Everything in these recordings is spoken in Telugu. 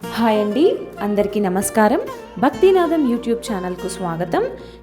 హాయ్ అండి అందరికీ నమస్కారం. భక్తినాథం యూట్యూబ్ ఛానల్కు స్వాగతం.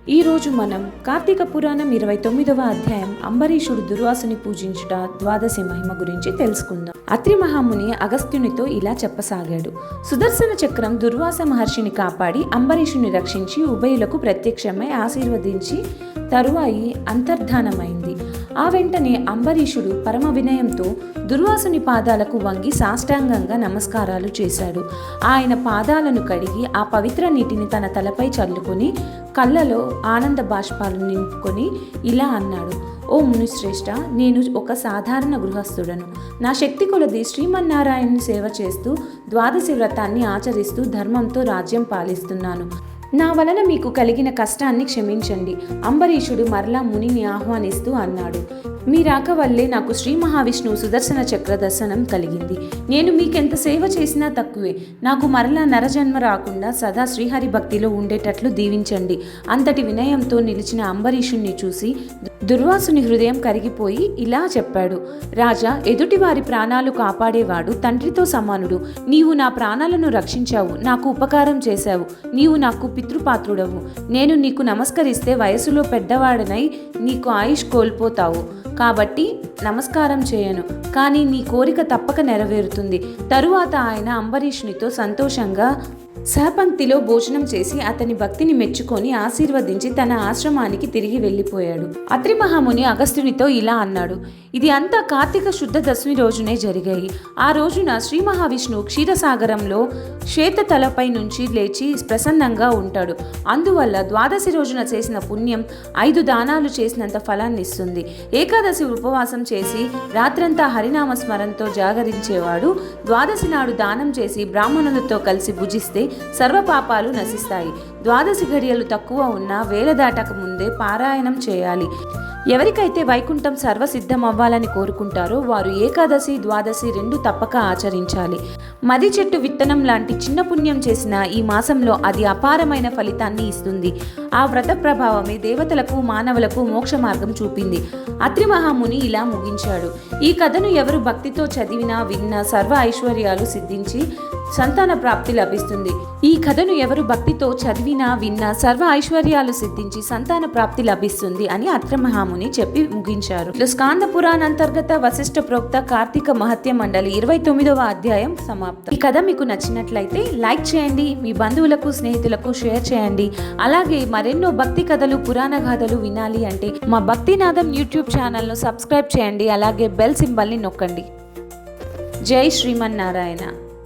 ఈరోజు మనం కార్తీక పురాణం ఇరవై తొమ్మిదవ అధ్యాయం అంబరీషుడు దుర్వాసుని పూజించుట ద్వాదశి మహిమ గురించి తెలుసుకుందాం. అత్రి మహాముని అగస్త్యునితో ఇలా చెప్పసాగాడు. సుదర్శన చక్రం దుర్వాస మహర్షిని కాపాడి అంబరీషుని రక్షించి ఉభయులకు ప్రత్యక్షమై ఆశీర్వదించి తరువాయి అంతర్ధానమైంది. ఆ వెంటనే అంబరీషుడు పరమ వినయంతో దుర్వాసుని పాదాలకు వంగి సాష్టాంగంగా నమస్కారాలు చేశాడు. ఆయన పాదాలను కడిగి ఆ పవిత్ర నీటిని తన తలపై చల్లుకొని కళ్ళలో ఆనంద బాష్పాలు నింపుకొని ఇలా అన్నాడు ఓ మునిశ్రేష్ఠ నేను ఒక సాధారణ గృహస్థుడను. నా శక్తి కొలది శ్రీమన్నారాయణ సేవ చేస్తూ ద్వాదశి వ్రతాన్ని ఆచరిస్తూ ధర్మంతో రాజ్యం పాలిస్తున్నాను. నా వలన మీకు కలిగిన కష్టాన్ని క్షమించండి. అంబరీషుడు మరలా మునిని ఆహ్వానిస్తూ అన్నాడు. మీ రాక వల్లే నాకు శ్రీ మహావిష్ణువు సుదర్శన చక్ర దర్శనం కలిగింది. నేను మీకెంత సేవ చేసినా తక్కువే. నాకు మరలా నరజన్మ రాకుండా సదా శ్రీహరి భక్తిలో ఉండేటట్లు దీవించండి. అంతటి వినయంతో నిలిచిన అంబరీషుణ్ణి చూసి దుర్వాసుని హృదయం కరిగిపోయి ఇలా చెప్పాడు. రాజా ఎదుటివారి ప్రాణాలు కాపాడేవాడు తండ్రితో సమానుడు. నీవు నా ప్రాణాలను రక్షించావు నాకు ఉపకారం చేశావు. నీవు నాకు పితృపాత్రుడవు. నేను నీకు నమస్కరిస్తే వయసులో పెద్దవాడనై నీకు ఆయుష్ కోల్పోతావు. కాబట్టి నమస్కారం చేయను. కానీ నీ కోరిక తప్పక నెరవేరుతుంది. తరువాత ఆయన అంబరీష్నితో సంతోషంగా సహపంక్తిలో భోజనం చేసి అతని భక్తిని మెచ్చుకొని ఆశీర్వదించి తన ఆశ్రమానికి తిరిగి వెళ్ళిపోయాడు. అత్రి మహాముని అగస్త్యునితో ఇలా అన్నాడు ఇది అంతా కార్తీక శుద్ధ దశమి రోజునే జరిగాయి. ఆ రోజున శ్రీ మహావిష్ణువు క్షీరసాగరంలో శ్వేత తలపై నుంచి లేచి ప్రసన్నంగా ఉంటాడు. అందువల్ల ద్వాదశి రోజున చేసిన పుణ్యం ఐదు దానాలు చేసినంత ఫలాన్ని ఇస్తుంది. ఏకాదశి ఉపవాసం చేసి రాత్రంతా హరినామ స్మరణతో జాగరించేవాడు. ద్వాదశి నాడు దానం చేసి బ్రాహ్మణులతో కలిసి భుజిస్తే సర్వపాపాలు నశిస్తాయి. ద్వాదశి ఘడియలు తక్కువ ఉన్నా వేల దాటక ముందే పారాయణం చేయాలి. ఎవరికైతే వైకుంఠం సర్వసిద్ధం అవ్వాలని కోరుకుంటారో వారు ఏకాదశి ద్వాదశి రెండు తప్పక ఆచరించాలి. మది చెట్టు విత్తనం లాంటి చిన్న పుణ్యం చేసిన ఈ మాసంలో అది అపారమైన ఫలితాన్ని ఇస్తుంది. ఆ వ్రత ప్రభావమే దేవతలకు మానవులకు మోక్ష మార్గం చూపింది. అత్రి మహాముని ఇలా ముగించాడు. ఈ కథను ఎవరు భక్తితో చదివినా విన్నా సర్వ ఐశ్వర్యాలు సిద్ధించి సంతాన ప్రాప్తి లభిస్తుంది. ఈ కథను ఎవరు భక్తితో చదివినా విన్నా సర్వ ఐశ్వర్యాలు సిద్ధించి సంతాన ప్రాప్తి లభిస్తుంది అని అత్రమహాముని చెప్పి ముగించారు. స్కాంద పురాణ అంతర్గత వశిష్ఠ ప్రోక్త కార్తీక మహత్య మండలి ఇరవై తొమ్మిదవ అధ్యాయం సమాప్తం. ఈ కథ మీకు నచ్చినట్లయితే లైక్ చేయండి మీ బంధువులకు స్నేహితులకు షేర్ చేయండి. అలాగే మరెన్నో భక్తి కథలు పురాణ గాథలు వినాలి అంటే మా భక్తినాథం యూట్యూబ్ ఛానల్ను సబ్స్క్రైబ్ చేయండి అలాగే బెల్ సింబల్ని నొక్కండి. జై శ్రీమన్నారాయణ.